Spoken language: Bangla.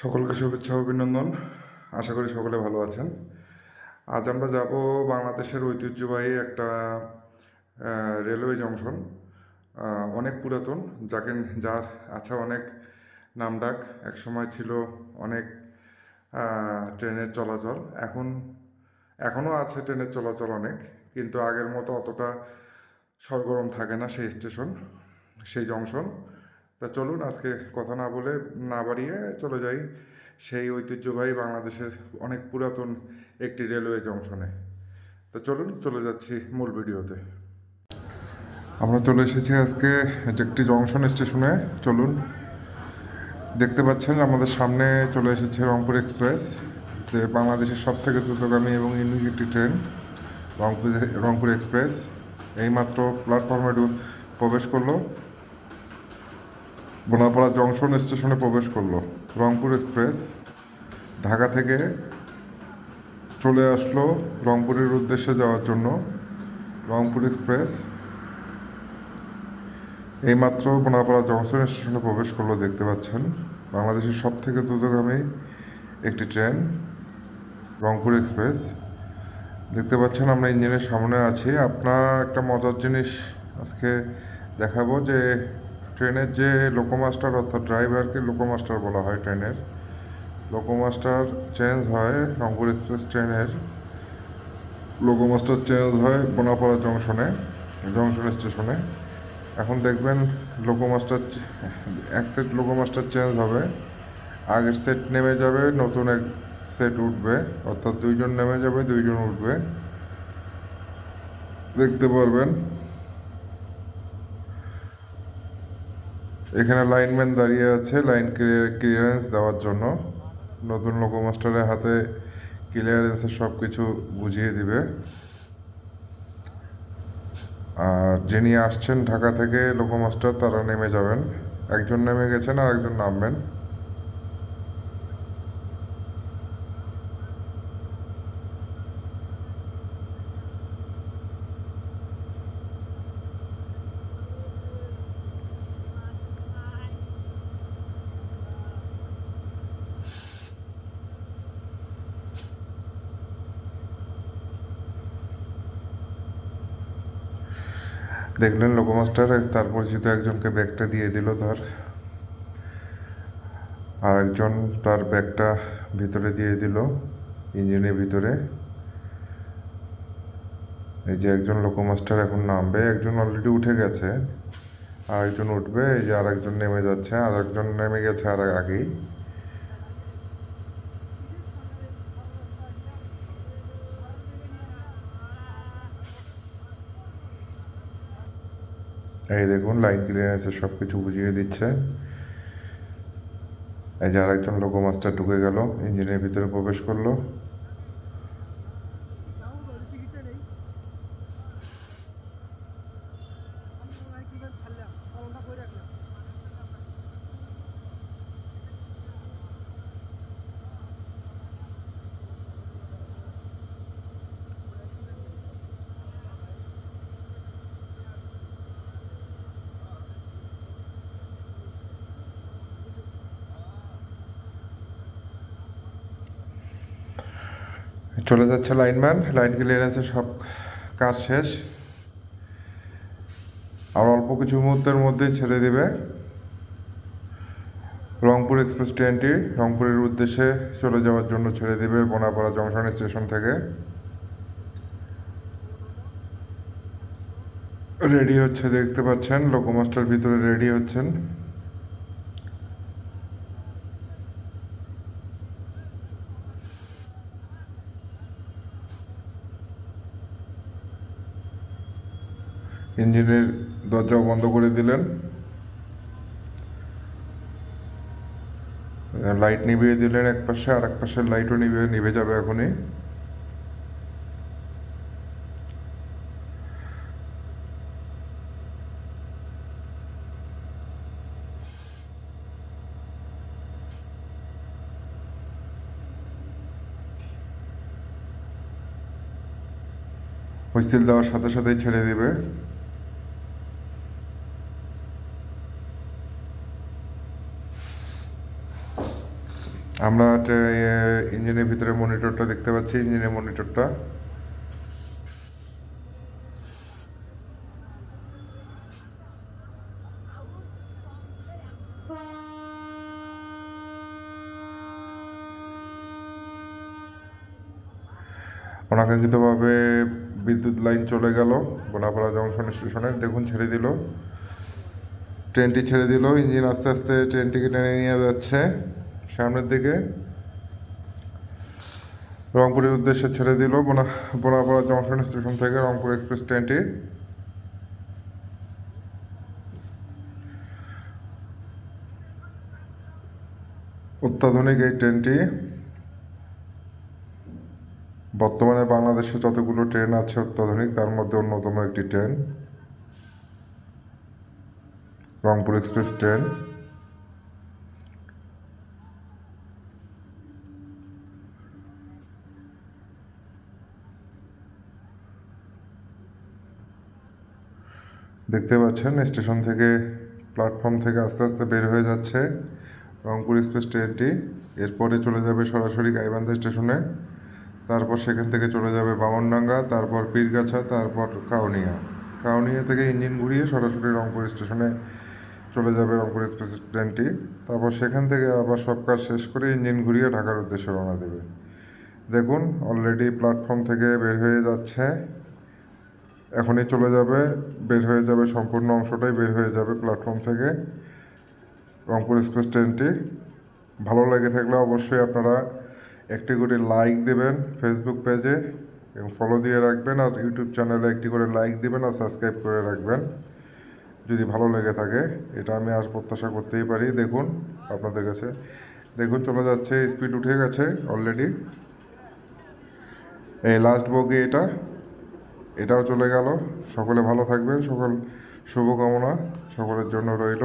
সকলকে শুভেচ্ছা অভিনন্দন। আশা করি সকলে ভালো আছেন। আজ আমরা যাব বাংলাদেশের ঐতিহ্যবাহী একটা রেলওয়ে জংশন অনেক পুরাতন, যাকে, যার আছে অনেক নামডাক। এক সময় ছিল অনেক ট্রেনের চলাচল। এখন, এখনও আছে ট্রেনের চলাচল অনেক, কিন্তু আগের মতো অতটা সরগরম থাকে না সেই স্টেশন, সেই জংশন তা চলুন, আজকে কথা না বলে না বাড়িয়ে চলে যাই সেই ঐতিহ্যবাহী বাংলাদেশের অনেক পুরাতন একটি রেলওয়ে জংশনে। তা চলুন, চলে যাচ্ছি মূল ভিডিওতে। আমরা চলে এসেছি আজকে একটি জংশন স্টেশনে। চলুন, দেখতে পাচ্ছেন আমাদের সামনে চলে এসেছে রংপুর এক্সপ্রেস, যে বাংলাদেশের সব থেকে দ্রুতগামী এবং ইউনিক একটি ট্রেন রংপুর রংপুর এক্সপ্রেস। এইমাত্র প্ল্যাটফর্মে প্রবেশ করল। বোনাপাড়া জংশন স্টেশনে প্রবেশ করল। রংপুর এক্সপ্রেস। ঢাকা থেকে চলে আসলো রংপুরের উদ্দেশ্যে যাওয়ার জন্য। রংপুর এক্সপ্রেস। এইমাত্র বোনাপাড়া জংশন স্টেশনে প্রবেশ করল দেখতে পাচ্ছেন। বাংলাদেশের সব থেকে দ্রুতগামী একটি ট্রেন, রংপুর এক্সপ্রেস। দেখতে পাচ্ছেন আমরা ইঞ্জিনের সামনে আছি। আপনার একটা মজার জিনিস আজকে দেখাবো যে ট্রেনের যে লোকোমাস্টার অর্থাৎ ড্রাইভারকে লোকোমাস্টার বলা হয় ট্রেনের, লোকোমাস্টার চেঞ্জ হয় রংপুর এক্সপ্রেস ট্রেনের, লোকোমাস্টার চেঞ্জ হয় বোনাপাড়া জংশনে জংশন স্টেশনে। এখন দেখবেন লোকোমাস্টার এক সেট লোকোমাস্টার চেঞ্জ হবে, আগের সেট নেমে যাবে, নতুন এক সেট উঠবে, অর্থাৎ দুইজন নেমে যাবে, দুইজন উঠবে। দেখতে পারবেন। এখানে লাইনম্যান দাঁড়িয়ে আছে লাইন ক্লিয়ারেন্স দেওয়ার জন্য। নতুন লোকোমাস্টারের হাতে ক্লিয়ারেন্সের সব কিছু বুঝিয়ে দিবে। আর যিনি আসছেন ঢাকা থেকে লোকোমাস্টার তারা নেমে যাবেন। একজন নেমে গেছেন আর একজন নামবেন। দেখলেন লোকোমাস্টার, তার পরিচিত একজনকে ব্যাগটা দিয়ে দিল তার। আর একজন তার ব্যাগটা ভিতরে দিয়ে দিল, ইঞ্জিনের ভিতরে। এই যে একজন লোকোমাস্টার এখন নামবে, একজন অলরেডি উঠে গেছে আর একজন উঠবে, এই যে আর একজন নেমে যাচ্ছে আর একজন নেমে গেছে আর আগেই। এই দেখুন লাইন ক্লিয়ারেন্সের সব কিছু বুঝিয়ে দিচ্ছে। এই যে আরেকজন লোকো মাস্টার ঢুকে গেল ইঞ্জিনের ভিতরে প্রবেশ করল। চলে যাচ্ছে লাইনম্যান। লাইন ক্লিয়ারেন্সের সব কাজ শেষ। আর অল্প কিছু মুহূর্তের মধ্যেই ছেড়ে দিবে। রংপুর এক্সপ্রেস ট্রেনটি রংপুরের উদ্দেশ্যে চলে যাওয়ার জন্য ছেড়ে দেবে বোনাপাড়া জংশন স্টেশন থেকে। রেডি হচ্ছে, দেখতে পাচ্ছেন, লোকোমাস্টার ভিতরে রেডি হচ্ছেন। ইঞ্জিনের দরজাও বন্ধ করে দিলেন। লাইট নিভিয়ে দিলেন এক পাশে আর এক পাশের লাইটও নিভে নিভে যাবে এখনই। হুইসেল দেওয়ার সাথে সাথেই ছেড়ে দিবে। আমরা ইঞ্জিনের ভিতরে মনিটরটা দেখতে পাচ্ছি ইঞ্জিনের মনিটরটা অনাকাঙ্ক্ষিতভাবে বিদ্যুৎ লাইন চলে গেল, বোনাপাড়া জংশন স্টেশনে দেখুন, ছেড়ে দিল। ট্রেনটি ছেড়ে দিল। ইঞ্জিন আস্তে আস্তে ট্রেনটিকে টেনে নিয়ে যাচ্ছে। সামনের দিকে। রংপুরের উদ্দেশ্যে ছেড়ে দিল বোনা, বোনাপাড়া জংশন স্টেশন থেকে রংপুর এক্সপ্রেস ট্রেনটি। অত্যাধুনিক এই ট্রেনটি। বর্তমানে বাংলাদেশে যতগুলো ট্রেন আছে অত্যাধুনিক, তার মধ্যে অন্যতম একটি ট্রেন রংপুর এক্সপ্রেস ট্রেন। দেখতে পাচ্ছেন, স্টেশন থেকে প্ল্যাটফর্ম থেকে আস্তে আস্তে বের হয়ে যাচ্ছে রংপুর এক্সপ্রেস ট্রেনটি এরপরে চলে যাবে সরাসরি গাইবান্ধা স্টেশনে। তারপর সেখান থেকে চলে যাবে বামনডাঙ্গা, তারপর পীরগাছা, তারপর কাউনিয়া। কাউনিয়া থেকে ইঞ্জিন ঘুরিয়ে সরাসরি রংপুর স্টেশনে চলে যাবে রংপুর এক্সপ্রেস ট্রেনটি তারপর সেখান থেকে আবার সব কাজ শেষ করে ইঞ্জিন ঘুরিয়ে ঢাকার উদ্দেশ্যে রওনা দেবে। দেখুন অলরেডি প্ল্যাটফর্ম থেকে বের হয়ে যাচ্ছে। এখনই চলে যাবে, বের হয়ে যাবে, সম্পূর্ণ অংশটাই বের হয়ে যাবে প্ল্যাটফর্ম থেকে। রংপুর এক্সপ্রেস ট্রেনটি ভালো লেগে থাকলে অবশ্যই আপনারা একটি করে লাইক দেবেন ফেসবুক পেজে এবং ফলো দিয়ে রাখবেন আর ইউটিউব চ্যানেলে একটি করে লাইক দেবেন আর সাবস্ক্রাইব করে রাখবেন। যদি ভালো লেগে থাকে, এটা আমি আজ প্রত্যাশা করতেই পারি। দেখুন, আপনাদের কাছে। দেখুন, চলে যাচ্ছে স্পিড উঠে গেছে অলরেডি এই লাস্ট বগি এটা। এটাও চলে গেল। সকলে ভালো থাকবেন। সকল শুভকামনা সকলের জন্য রইল।